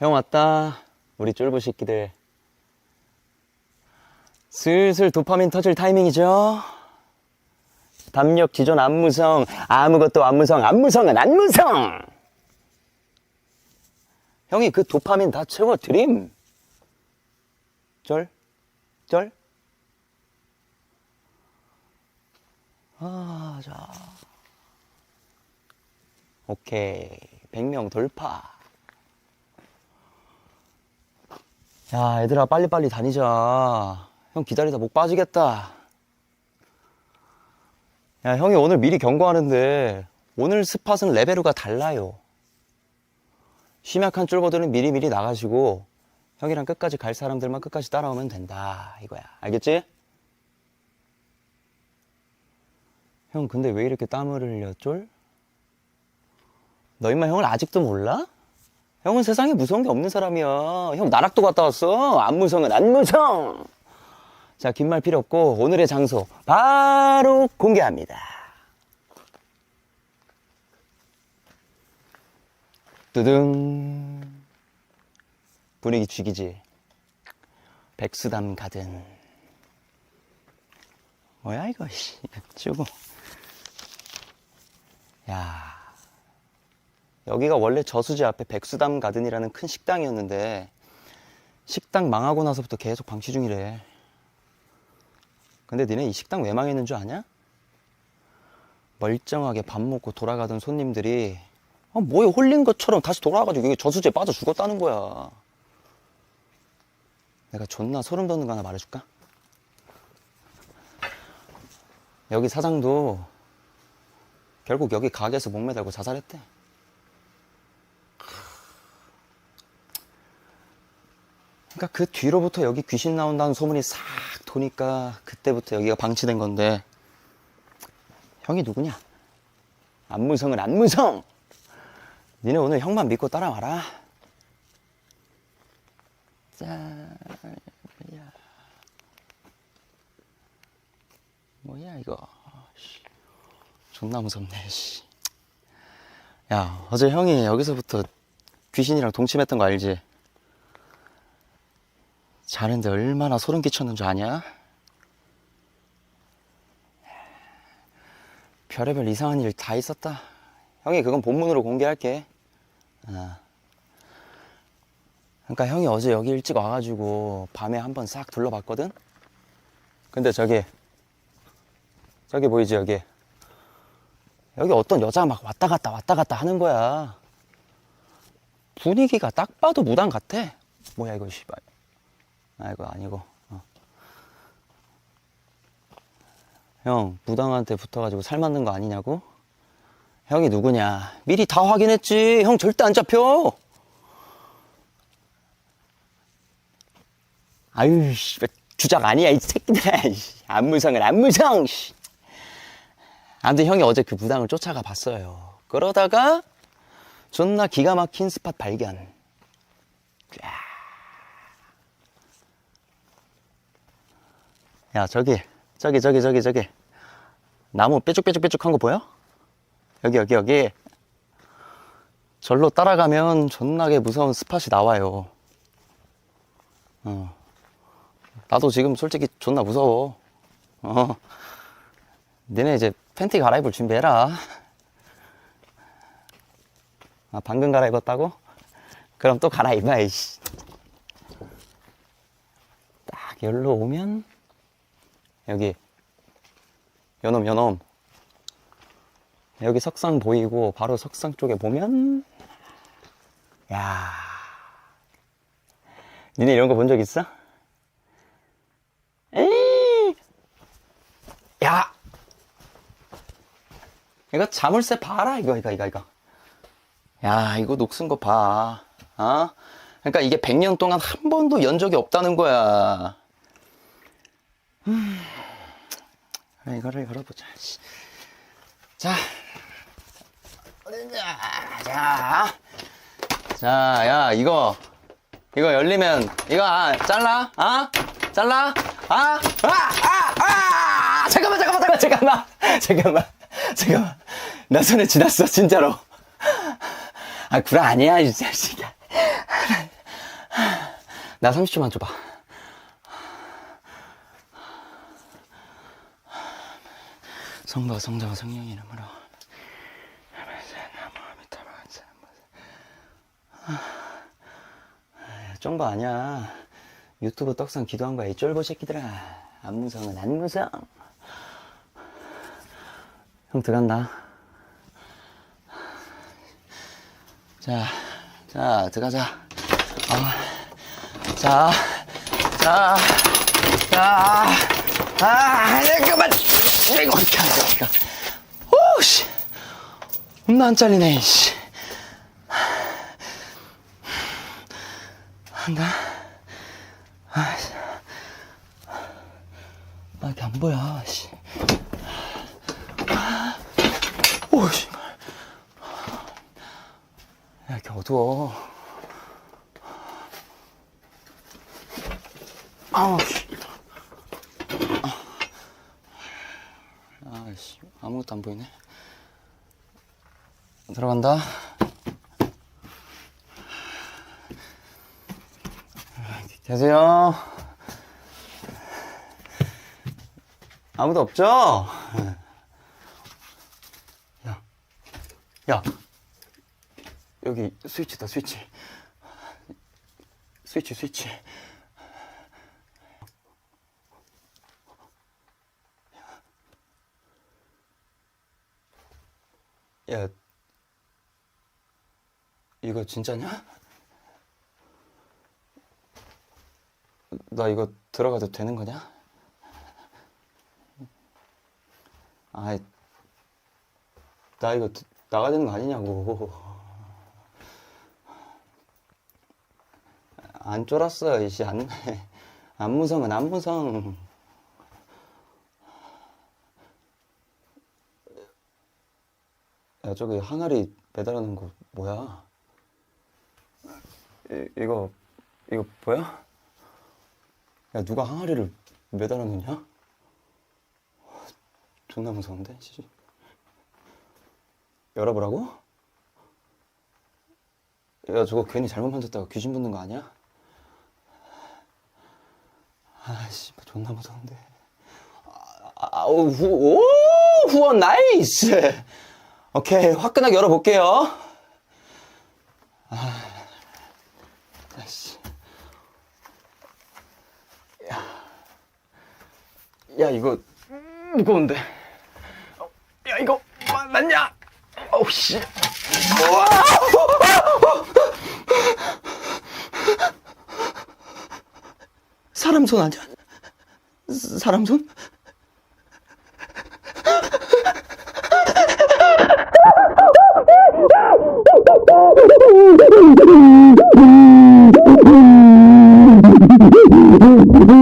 형 왔다. 우리 쫄보 새끼들. 슬슬 도파민 터질 타이밍이죠. 담력 지존 안무성 아무것도 안무성 안무성은 안무성. 형이 그 도파민 다 채워 드림. 쩔? 쩔? 아, 자. 오케이. 100명 돌파. 야, 얘들아, 빨리빨리 다니자. 형 기다리다 목 빠지겠다. 야, 형이 오늘 미리 경고하는데, 오늘 스팟은 레벨우가 달라요. 심약한 쫄보들은 미리미리 나가시고, 형이랑 끝까지 갈 사람들만 끝까지 따라오면 된다. 이거야. 알겠지? 형, 근데 왜 이렇게 땀을 흘려, 쫄? 너 임마 형을 아직도 몰라? 형은 세상에 무서운 게 없는 사람이야. 형 나락도 갔다 왔어. 안무성은 안무성. 자, 긴 말 필요 없고 오늘의 장소 바로 공개합니다. 뚜둥. 분위기 죽이지. 백수담 가든. 뭐야 이거 씨. 주고. 야. 여기가 원래 저수지 앞에 백수담 가든이라는 큰 식당이었는데 식당 망하고 나서부터 계속 방치 중이래. 근데 니네 이 식당 왜 망했는 줄 아냐? 멀쩡하게 밥 먹고 돌아가던 손님들이 아, 뭐에 홀린 것처럼 다시 돌아와가지고 여기 저수지에 빠져 죽었다는 거야. 내가 존나 소름 돋는 거 하나 말해줄까? 여기 사장도 결국 여기 가게에서 목매달고 자살했대. 그러니까 그 뒤로부터 여기 귀신 나온다는 소문이 싹 도니까 그때부터 여기가 방치된 건데 형이 누구냐? 안무성은 안무성! 니네 오늘 형만 믿고 따라와라. 짠, 야. 뭐야 이거? 씨. 존나 무섭네. 씨. 야 어제 형이 여기서부터 귀신이랑 동침했던 거 알지? 자는데 얼마나 소름 끼쳤는 줄 아냐? 별의별 이상한 일 다 있었다. 형이 그건 본문으로 공개할게. 어. 그러니까 형이 어제 여기 일찍 와가지고 밤에 한번 싹 둘러봤거든? 근데 저기, 저기 보이지, 여기. 여기 어떤 여자가 막 왔다 갔다 왔다 갔다 하는 거야. 분위기가 딱 봐도 무당 같아. 뭐야, 이거, 씨발. 아, 이거 아니고. 어. 형, 무당한테 붙어가지고 살 맞는 거 아니냐고? 형이 누구냐? 미리 다 확인했지. 형 절대 안 잡혀. 아유, 씨, 주작 아니야, 이 새끼들아. 씨. 안무성은 안무성! 씨. 아무튼 형이 어제 그 무당을 쫓아가 봤어요. 그러다가 존나 기가 막힌 스팟 발견. 야, 저기, 저기, 저기, 저기, 저기. 나무 뾰족뾰족뾰족한 거 보여? 여기, 여기, 여기. 절로 따라가면 존나게 무서운 스팟이 나와요. 어. 나도 지금 솔직히 존나 무서워. 어. 니네 이제 팬티 갈아입을 준비해라. 아, 방금 갈아입었다고? 그럼 또 갈아입어, 이씨. 딱 열로 오면, 여기. 요놈 요놈. 여기 석상 보이고 바로 석상 쪽에 보면 야. 니네 이런 거 본 적 있어? 에이. 야. 이거 자물쇠 봐라 이거 이거 이거 이거. 야 이거 녹슨 거봐. 어? 그러니까 이게 100년 동안 한 번도 연 적이 없다는 거야 그래, 이거를 열어보자. 씨. 자? 자, 자, 야, 이거, 이거 열리면, 이거, 아, 잘라? 아? 잘라? 아? 아! 아! 아! 잠깐만, 잠깐만, 잠깐만, 잠깐만, 잠깐만, 잠깐만. 나 손에 지났어, 진짜로. 아, 구라 아니야, 이 자식아. 나 30초만 줘봐. 성부, 성자와 성령 이름으로. 쫑바 아니야. 유튜브 떡상 기도한 거야, 이 쫄보 새끼들아. 안무성은 안무성. 형 들어간다. 자, 자, 들어가자. 아, 자, 자, 자, 아, 그만. 이거 어떻게 거야, 이거. 오, 씨. 겁나 안 잘리네, 씨. 한다. 아, 씨. 아, 이렇게 안 보여, 씨. 오, 씨. 야, 이렇게 어두워. 아우, 씨. 아, 씨. 아무것도 안 보이네. 들어간다. 계세요? 아무도 없죠? 야, 야, 여기 스위치다, 스위치. 스위치, 스위치. 야, 이거 진짜냐? 나 이거 들어가도 되는 거냐? 아이, 나 이거 드- 나가야 되는 거 아니냐고. 안 쫄았어, 이씨. 안, 안 무성은 안 무성. 야, 저기 항아리 매달아놓은 거 뭐야? 이, 이거, 이거 뭐야? 야, 누가 항아리를 매달아 놓냐? 존나 무서운데? 씨. 열어보라고? 야, 저거 괜히 잘못 만졌다가 귀신 붙는 거 아니야? 아씨, 존나 무서운데. 아, 아, 오, 후, 오, 후원 나이스! 오케이, 화끈하게 열어볼게요. 아, 아씨. 야, 이거 무거운데. 어, 야, 이거 맞냐? 어우 씨. 우와! 사람 손 아니야? 사람 손? Oh, my God.